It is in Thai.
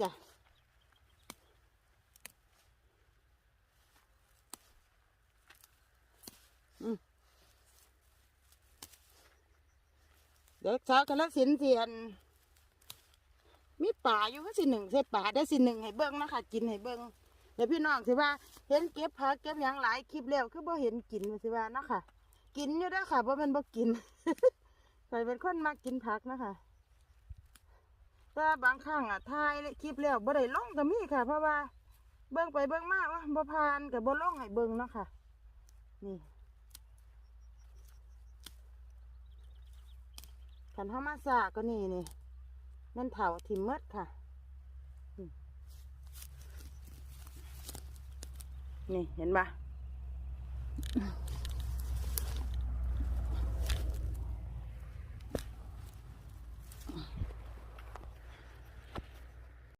จ้ะเด็กสาวกระสินเสียน มีป่าอยู่ก็สิหนึ่งใส่ป่าได้สิหนึ่งให้เบิ้งนะคะกินให้เบิ้งเดี๋ยวพี่น้องสิว่า เห็นเก็บผักเก็บหยังหลายคลิปแล้วคือบ่เห็นกินว่าสิว่านะค่ะกินอยู่ด้อค่ะบ่แมันบ่กินใครเป็นคนมักกินผักนะคะ แต่บางครั้งอะถ่ายคลิปแล้วบ่ได้ลงก็มีค่ะ เพราะว่า เบิ่งไปเบิ่งมาว่าบ่ผ่านก็บ่ลงให้เบิ่งเนาะค่ะ นี่คันเฮามาซาก็นี่นี่มันเถาทิมเมดค่ะ นี่เห็นปะ